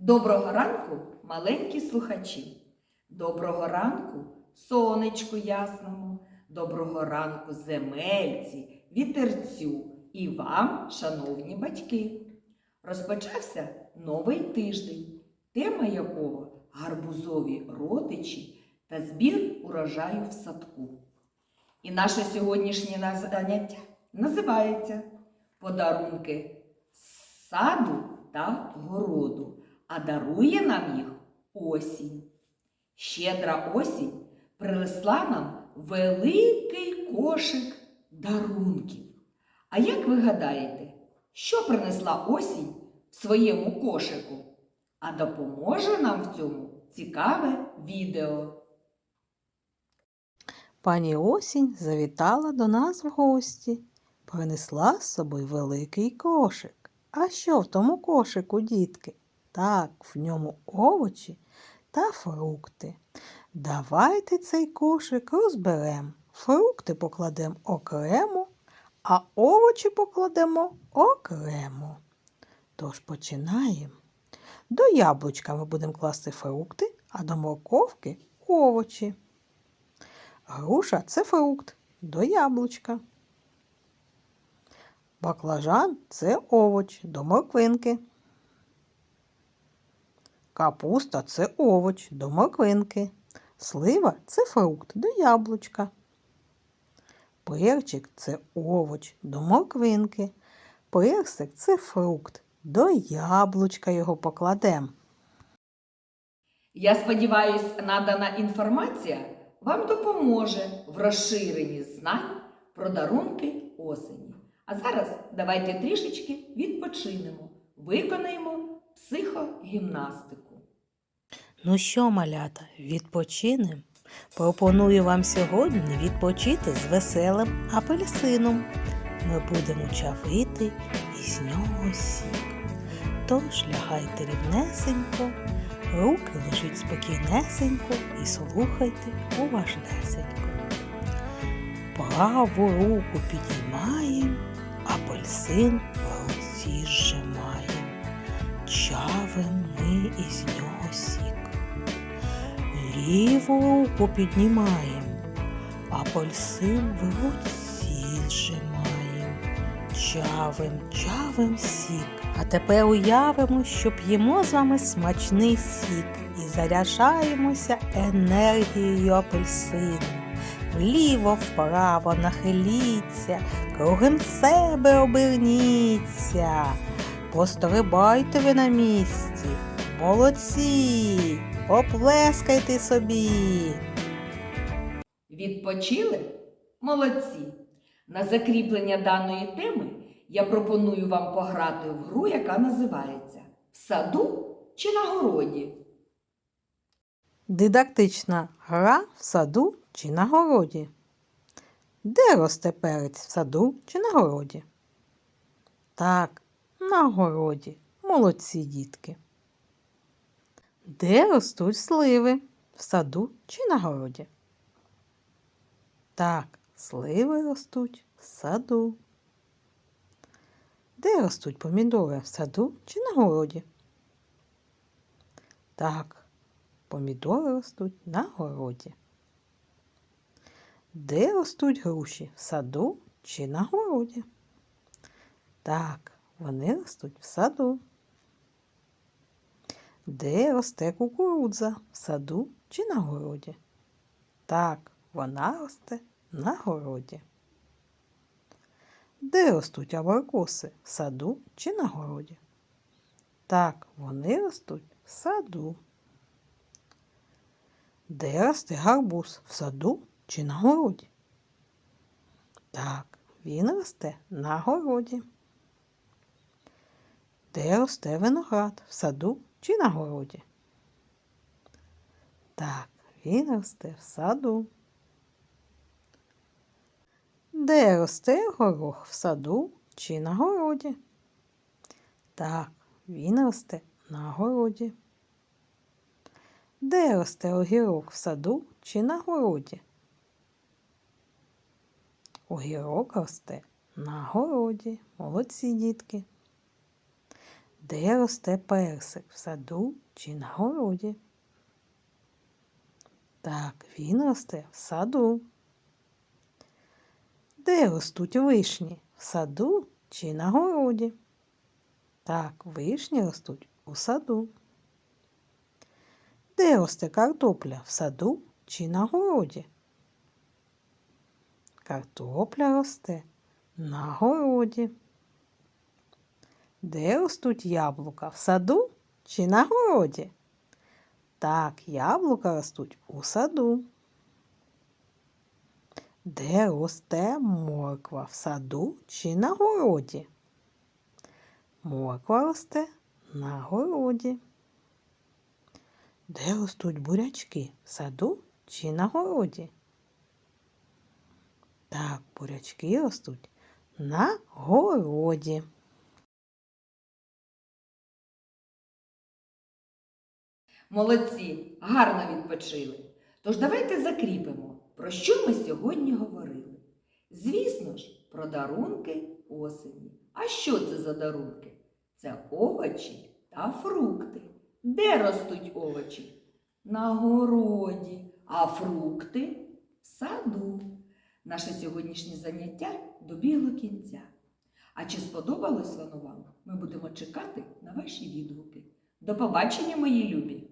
Доброго ранку, маленькі слухачі. Доброго ранку, сонечку ясному. Доброго ранку, земельці, вітерцю і вам, шановні батьки. Розпочався новий тиждень, тема якого гарбузові родичі та збір урожаю в садку. І наше сьогоднішнє заняття називається Подарунки саду та городу, а дарує нам їх осінь. Щедра осінь принесла нам великий кошик дарунків. А як ви гадаєте, що принесла осінь в своєму кошику? А допоможе нам в цьому цікаве відео. Пані осінь завітала до нас в гості, принесла з собою великий кошик. А що в тому кошику, дітки? Так, в ньому овочі та фрукти. Давайте цей кошик розберемо. Фрукти покладемо окремо, а овочі покладемо окремо. Тож починаємо. До яблучка ми будемо класти фрукти, а до морковки овочі. Груша це фрукт до яблучка. Баклажан це овоч до морквинки. Капуста це овоч до морквинки. Слива це фрукт до яблучка. Перчик це овоч до морквинки. Персик це фрукт. До яблучка його покладемо. Я сподіваюся, надана інформація вам допоможе в розширенні знань про дарунки осені. А зараз давайте трішечки відпочинемо, виконаємо психогімнастику. Ну що, малята, відпочинем? Пропоную вам сьогодні відпочити з веселим апельсином. Ми будемо чавити із нього сік. Тож лягайте рівнесенько, руки лежіть спокійнесенько і слухайте уважнесенько. Праву руку підіймаємо, апельсин в руці зжимаємо. Чавим ми із нього сік. Ліву руку піднімаємо, апельсин в руці зжимаємо. Чавим, чавим сік. А тепер уявимо, що п'ємо з вами смачний сік і заряджаємося енергією апельсину. Вліво, вправо нахиліться, кругом себе оберніться. Пострибайте ви на місці. Молодці! Поплескайте собі. Відпочили? Молодці! На закріплення даної теми я пропоную вам пограти в гру, яка називається В саду чи на городі. Дидактична гра в саду чи на городі. Де росте перець в саду чи на городі? Так, на городі. Молодці дітки. Де ростуть сливи? В саду чи на городі? Так, сливи ростуть в саду. Де ростуть помідори в саду чи на городі? Так, помідори ростуть на городі. Де ростуть груші в саду чи на городі? Так, вони ростуть в саду. Де росте кукурудза в саду чи на городі? Так, вона росте на городі. Де ростуть абрикоси в саду чи на городі? Так, вони ростуть в саду. Де росте гарбуз в саду чи на городі? Так, він росте на городі. Де росте виноград в саду чи на городі? Так, він росте в саду. Де росте горох в саду чи на городі? Так, він росте на городі. Де росте огірок в саду чи на городі? Огірок росте на городі. Молодці дітки. Де росте персик? В саду чи на городі? Так, він росте в саду. Де ростуть вишні? В саду чи на городі? Так, вишні ростуть у саду. Де росте картопля? В саду чи на городі? Картопля росте на городі. Де ростуть яблука? В саду чи на городі? Так, яблука ростуть у саду. Де росте морква? В саду чи на городі? Морква росте на городі. Де ростуть бурячки? В саду чи на городі? Так, бурячки ростуть на городі. Молодці, гарно відпочили. Тож давайте закріпимо, про що ми сьогодні говорили. Звісно ж, про дарунки осені. А що це за дарунки? Це овочі та фрукти. Де ростуть овочі? На городі, а фрукти в саду. Наше сьогоднішнє заняття добігло кінця. А чи сподобалось воно вам? Ми будемо чекати на ваші відгуки. До побачення, мої любі!